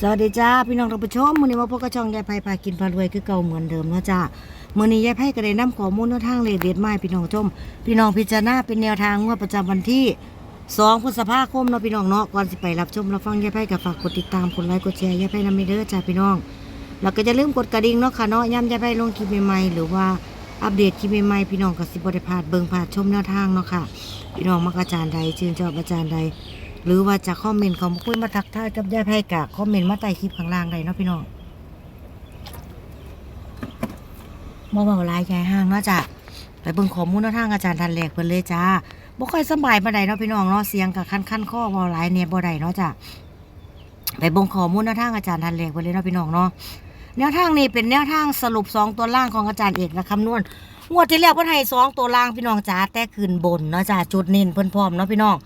สวัสดีจ้าพี่น้องท่านผู้ชมมื้อนี้มาพบกับช่องยายไผ่พากินพารวยคือเก่าเหมือนเดิมเนาะจ้ามื้อนี้ยายไผ่ก็ได้นำข้อมูลแนวทางเลขเด็ดมาให้พี่น้องชม พี่น้องพิจารณาเป็นแนวทางงวดประจำวันที่ 2 พฤษภาคมเนาะพี่น้องเนาะก่อนสิไปรับชมรับฟังยายไผ่ก็ฝากกดติดตามกดไลค์กดแชร์ยายไผ่นำเด้อจ้าพี่น้อง แล้วก็จะลืมกดกระดิ่งเนาะค่ะเนาะย้ำยายไผ่ลงคลิปใหม่ๆหรือว่าอัปเดตคลิปใหม่ๆพี่น้องก็สิบ่ได้พลาดเบิ่งพลาดชมแนวทางเนาะค่ะ พี่น้องมักอาจารย์ใดชื่นชอบอาจารย์ใด หรือว่าจะคอมเมนต์ของคุยมาทักทายกับยายไพ่กะคอมเมนต์มาใต้คลิปข้างล่างได้เนาะพี่น้องมาเบาหลายยายห้างเนาะจ้ะไปเบิ่งข้อมูลแนวทางอาจารย์ทันแหลกเพิ่นเลยจ้าบ่ค่อยสบายปานใดเนาะพี่น้องเนาะเสียงกับคันคันๆคอเบาหลายเนี่ยบ่ได้เนาะจ้ะไปเบิ่งข้อมูลแนวทางอาจารย์ทันแหลกเพิ่นเลยเนาะพี่น้องเนาะแนวทางนี้เป็นแนวทางสรุปสองตัวล่างของอาจารย์เอกและคำนวณงวดที่แล้วเพิ่นให้สองตัวล่างพี่น้องจ้าแต่ขึ้นบนเนาะจ้ะจุดเน้นเพิ่นพร้อมเนาะพี่น้อง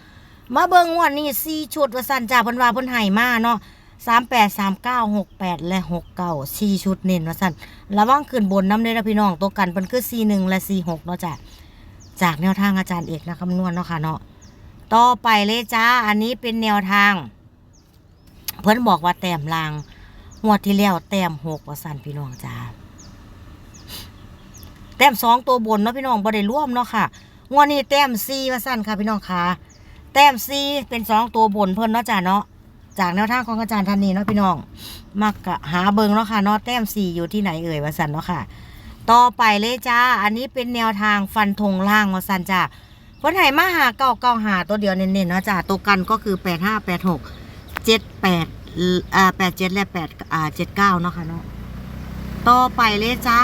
มาเบิ่งงวดนี้สี่ชุดว่าสั่นจ้าเพิ่นว่าเพิ่นให้มาเนาะสามแปดสามเก้าหกแปดและหกเก้าสี่ชุดเน้นว่าสั่นระวังขึ้นบนน้ำเลยนะพี่น้องตัวกันเพิ่นคือสี่หนึ่งและสี่หกเนาะจ้ะจากแนวทางอาจารย์เอกนะคำนวณเนาะค่ะเนาะต่อไปเลยจ้าอันนี้เป็นแนวทาง เพิ่นบอกว่าแต้มลางงวดที่แล้วแต้มหกว่าสั่นพี่น้องจ้าแต้มสองตัวบนเนาะพี่น้องบ่ได้ร่วมเนาะค่ะงวดนี้แต้มสี่ว่าสั่นค่ะพี่น้องค่ะ แต้มซีเป็นสองตัวบนเพิ่นเนาะจ้าเนาะจากแนวทางของอาจารย์ท่านนี้เนาะพี่น้อง มักะหาเบิงเนาะค่ะเนาะแต้มซีอยู่ที่ไหนเอ่ยวาสันเนาะค่ะ ต่อไปเลยจ้า อันนี้เป็นแนวทางฟันธงล่างวาสันจ้าเพิ่นให้มาหาเก้าเก้าหาตัวเดียวเน้นๆเนาะจ้าตัวกันก็คือแปดห้าแปดหกเจ็ดแปดอ่าแปดเจ็ดและแปดอ่าเจ็ดเก้าเนาะค่ะเนาะต่อไปเลยจ้า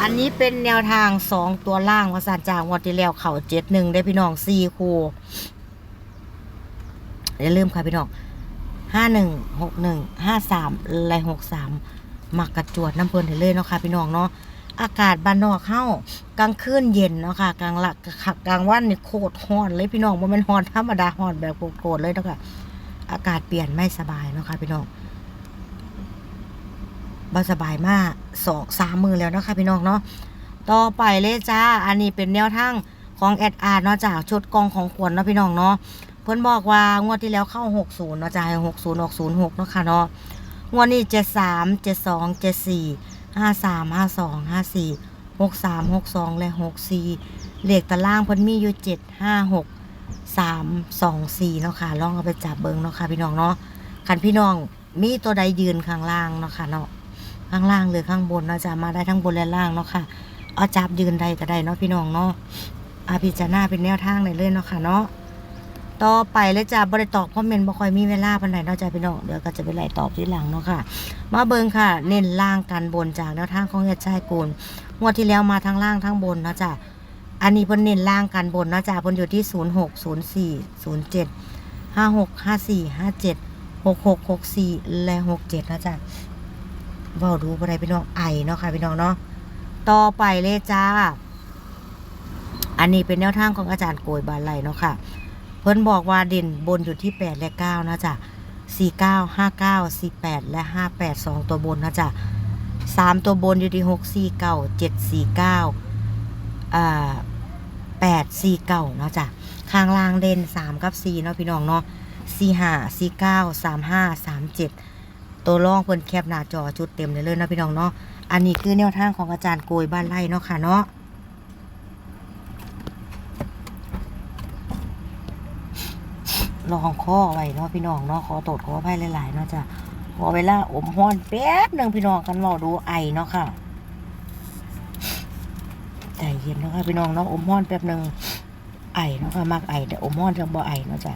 อันนี้เป็นแนวทางสองตัวล่างวาสันจ้างวดที่แล้วเข่าเจ็ดหนึ่งได้พี่น้องสี่คู่ อย่าลืมค่ะพี่น้องห้าหนึ่งหกหนึ่งห้าสามและหกสามหมักกระจวดน้ำเพลินเถเลยเนาะค่ะพี่น้องเนาะอากาศบ้านนอกเข้ากลางคืนเย็นเนาะค่ะกลางละกลางวันนี่โคตรร้อนเลยพี่น้องว่ามันร้อนธรรมดาร้อนแบบโกรธเลยเนาะค่ะอากาศเปลี่ยนไม่สบายเนาะค่ะพี่น้องบ่สบายมากสองสามมือแล้วเนาะค่ะพี่น้องเนาะต่อไปเลยจ้า อันนี้เป็นแนวทางของแอดอาร์เนาะจากชุดกองของขวัญเนาะพี่น้องเนาะ เพิ่นบอกว่างวดที่แล้วเข้า60เนาะจ่าย60ออก06เนาะค่ะเนาะงวดนี้73 72 74 53 52 54 63 62และ64เลขตารางเพิ่นมีอยู่7 5 6 3 2 4เนาะค่ะลองเอาไปจับเบิ่งเนาะค่ะพี่น้องเนาะคันพี่น้องมีตัวใดยืนข้างล่างเนาะค่ะเนาะข้างล่างหรือข้างบนเนาะจะมาได้ทั้งบนและล่างเนาะค่ะเอาจับยืนใดก็ได้เนาะพี่น้องเนาะอาพิจารณาเป็นแนวทางเลยเลยเนาะค่ะเนาะ ต่อไปเลยจ้าบริตอบคอมเมนต์บ่ค่อยมีเวลาปานใดเนาะจ้าพี่น้องเดี๋ยวก็จะไปไล่ตอบทีหลังเนาะค่ะ มาเบิ่งค่ะ เน้นล่างกันบนจากแนวทางของเฮ็ดชายกูลงวดที่แล้วมาทั้งล่างทั้งบนเนาะจ้าอันนี้เพิ่นเน้นล่างกันบนเนาะจ้าเพิ่นอยู่ที่ 06 04 07 56 54 57 66 64 และ 67 นะจ้าเว้าดูบ่ได้พี่น้องไอเนาะค่ะพี่น้องเนาะ ต่อไปเลยจ้า อันนี้เป็นแนวทางของอาจารย์โกยบานไหลเนาะค่ะ เพิ่นบอกว่าเด่นบนอยู่ที่ 8 และ 9 นะจ๊ะ 49 59 48 และ 58 2 ตัวบนนะจ๊ะ 3 ตัวบนอยู่ที่ 6 49 7 49อ่า8 49นะจ๊ะ ข้างล่างเด่น 3 กับ 4 เนาะพี่น้องเนาะ45 49 35 37 ตัวรองเพิ่นแคบหน้าจอชุดเต็มเลยเลยนะพี่น้องเนาะ อันนี้คือแนวทางของอาจารย์โกยบ้านไร่เนาะค่ะเนาะ ลองข้อไว้เนาะพี่น้องเนาะขอโทษขออภัยหลายๆเนาะจ้ะขอเวลาอมฮ้อนแป๊บหนึ่งพี่น้องกันเว่าดูไอเนาะค่ะใจเย็นเนาะค่ะพี่น้องเนาะอมฮ้อนแป๊บหนึ่งไอเนาะค่ะมักไอแต่อมฮ้อนจะบ่ไอเนาะจ้ะ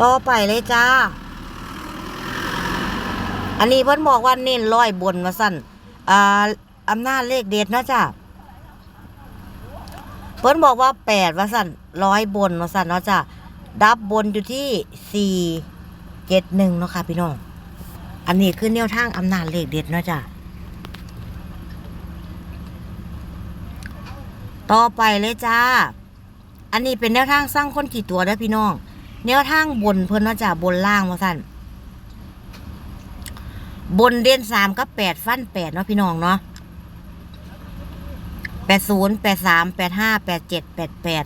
ต่อไปเลยจ้า อันนี้เพิ่นบอกว่าเน้นร้อยบนมาสั่นอ่าอำนาจเลขเด็ดนะจ้ะเพิ่นบอกว่าแปดว่าสั่นร้อยบนมาสั่นเนาะจ้ะดับบนอยู่ที่สี่เจ็ดหนึ่งเนาะค่ะพี่น้อง อันนี้คือแนวทางอำนาจเลขเด็ดเนาะจ้ะต่อไปเลยจ้า อันนี้เป็นแนวทางสร้างคนกี่ตัวเด้อพี่น้อง แนวทางบนเพิ่นเนาะจ้ะบนล่างมาสั่น บนเด่นสามก็แปดฟันแปดเนาะพี่น้องเนาะแปดศูนย์แปดสามแปดห้าแปดเจ็ดแปดแปด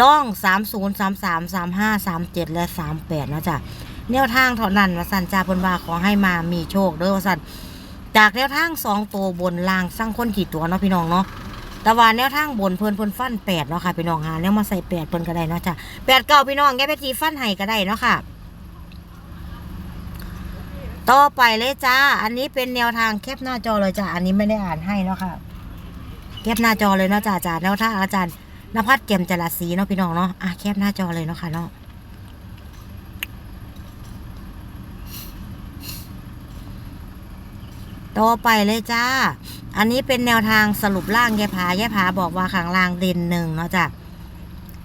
ล่องสามศูนย์สามสามสามห้าสามเจ็ดและสามแปดนะจ๊ะแนวทางเท่านั้นวสันจ่าพนว่าขอให้มามีโชคเด้อวสันจากแนวทางสองตัวบนล่างสร้างคนกี่ตัวเนาะพี่น้องเนาะแต่ว่าแนวทางบนเพิ่นเพิ่นฟันแปดเนาะค่ะพี่น้องหาแนวมาใส่แปดเพิ่นก็ได้เนาะจ้ะแปดเก้าพี่น้องแกไปทีฟันให้ก็ได้เนาะค่ะ ต่อไปเลยจ้า อันนี้เป็นแนวทางแคปหน้าจอเลยจ้า อันนี้ไม่ได้อ่านให้เนาะค่ะแคปหน้าจอเลยเนาะจ้าจ้าแล้วถ้าอาจารย์นภัสเกมจรศรีเนาะพี่น้องเนาะอะแคปหน้าจอเลยเนาะค่ะเนาะต่อไปเลยจ้า อันนี้เป็นแนวทางสรุปล่างแยผาแยผาบอกว่าขางล่างเด่นหนึ่งเนาะจ้ะ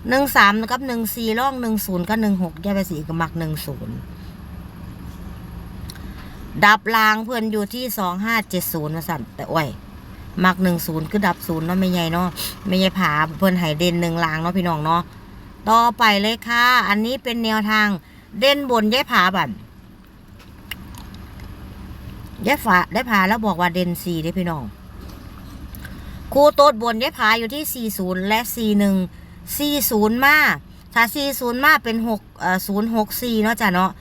หนึ่งสามกับหนึ่งสี่ร่องหนึ่งศูนย์กับหนึ่งหกแยไปสีกับหมักหนึ่งศูนย์ ดับลางเพื่อนอยู่ที่สองห้าเจ็ดศูนย์มาสั่นแต่โอ้ยมักหนึ่งศูนย์คือดับศูนย์เนาะไม่ใหญ่เนาะไม่ใหญ่ผาเพื่อนไห้เด่นหนึ่งลางเนาะพี่น้องเนาะต่อไปเลยค่ะ อันนี้เป็นแนวทางเด่นบนยายผาบันยายฝาได้ผาแล้วบอกว่าเด่นสี่ได้พี่น้องครูโต๊ดบนยายผาอยู่ที่สี่ศูนย์และสี่หนึ่งสี่ศูนย์มาถ้าสี่ศูนย์มาเป็นหกเอ่อศูนย์หกสี่เนาะจ้ะเนาะ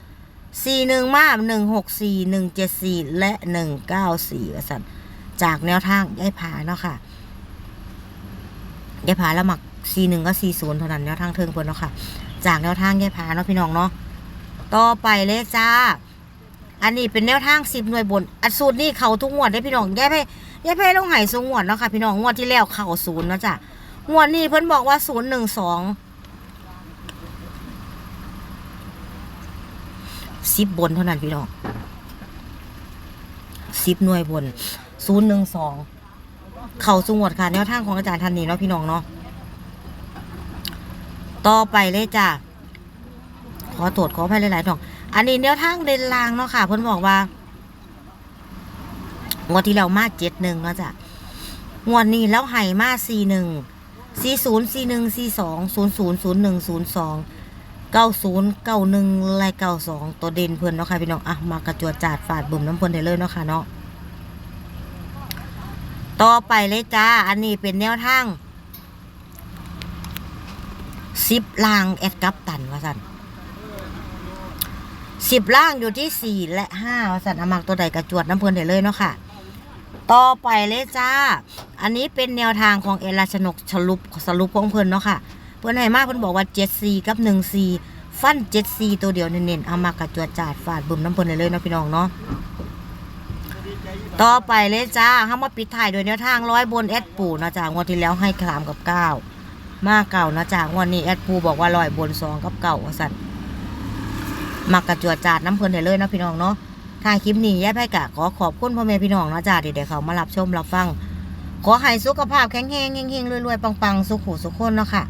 สี่หนึ่งมาหนึ่งหกสี่หนึ่งเจ็ดสี่และหนึ่งเก้าสี่สันจากแนวทางย้ายผาเนาะค่ะย้ายผาแล้วหมักสี่หนึ่งก็สี่ศูนย์เท่านั้นแนวทางเทิงเพิ่นเนาะค่ะ จากแนวทางย้ายผาเนาะพี่น้องเนาะต่อไปเลยจ้า อันนี้เป็นแนวทางสิบหน่วยบน อัดสูตรนี่เขาทุกงวดได้พี่น้องยายไปยายไปลงไหสูงงวดเนาะค่ะพี่น้องงวดที่แล้วเข่าศูนย์เนาะจ้ะงวดนี้เพิ่นบอกว่าศูนย์หนึ่งสอง สิบบนเท่านั้นพี่น้องสิบหน่วยบนศูนย์หนึ่งสองเข่าสงวดค่ะแนวทางของอาจารย์ท่านนี้เนาะพี่น้องเนาะต่อไปเลยจ้ะขอตรวจขอภัยหลายๆท่อง อันนี้แนวทางเดินลางเนาะค่ะเพิ่นบอกว่างวดที่เรามาเจ็ดหนึ่งเนาะจ้ะงวดนี้แล้วไห่มาสี่หนึ่งสี่ศูนย์สี่หนึ่งสี่สองศูนย์ศูนย์ศูนย์หนึ่งศูนย์สอง เก้าศูนย์เก้าหนึ่งและเก้าสองตัวเด่นเพื่อนเนาะค่ะพี่น้องอะมากระจวดจาดฝาดบุ่มน้ำเพื่อนได้เลยเนาะค่ะเนาะต่อไปเลยจ้า อันนี้เป็นแนวทางสิบล่างแอดกับตันว่าสันสิบล่างอยู่ที่สี่และห้าว่าสันอามากตัวใดกระจวดน้ำเพื่อนได้เลยเนาะค่ะ ต่อไปเลยจ้า อันนี้เป็นแนวทางของเอราชนกสรุปสรุปของเพื่อนเนาะค่ะ เพื่อนให้มากเพื่อนบอกว่าเจ็ดสี่กับหนึ่งสี่ฟันเจ็ดสี่ตัวเดียวเน้นๆเอามากระจวดจาดฝาดบุ่มน้ำเพื่นเลยเนาะพี่น้องเนาะต่อไปเลยจ้าห้ามาปิดถ่ายโดยแนวทางร้อยบนแอดปูนะจ้างวดที่แล้วให้คลามกับเก้ามาเก่านะจ้างวดนี้แอดปูบอกว่าร้อยบนสองกับเก่าสัตว์มักกระจวดจาดน้ำเพลินเลยนะพี่น้องเนาะถ้ายคลิปนี้แย่ไพ่กะขอขอบคุณพ่อแม่พี่น้องนะจ้าเดี๋ยวเขามารับชมรับฟังขอให้สุขภาพแข็งแรงเฮงๆรวยๆปังๆ สุขุสุขคนเนาะค่ะ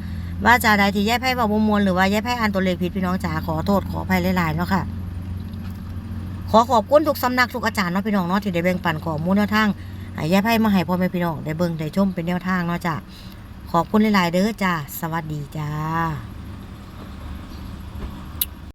ว่าจะใดที่แย่ไพ่บอกมวลหรือว่าแย่ไพ่อ่านตัวเลขผิดพี่น้องจ๋าขอโทษขออภัยหลายๆเนาะค่ะ ขอขอบคุณทุกสำนักทุกอาจารย์เนาะพี่น้องเนาะที่ได้แบ่งปันข้อมูลแนวทางให้ยายไพ่มาให้พ่อแม่พี่น้องได้เบิ่งได้ชมเป็นแนวทางเนาะจ้าขอบคุณหลายๆเด้อจ้าสวัสดีจ้า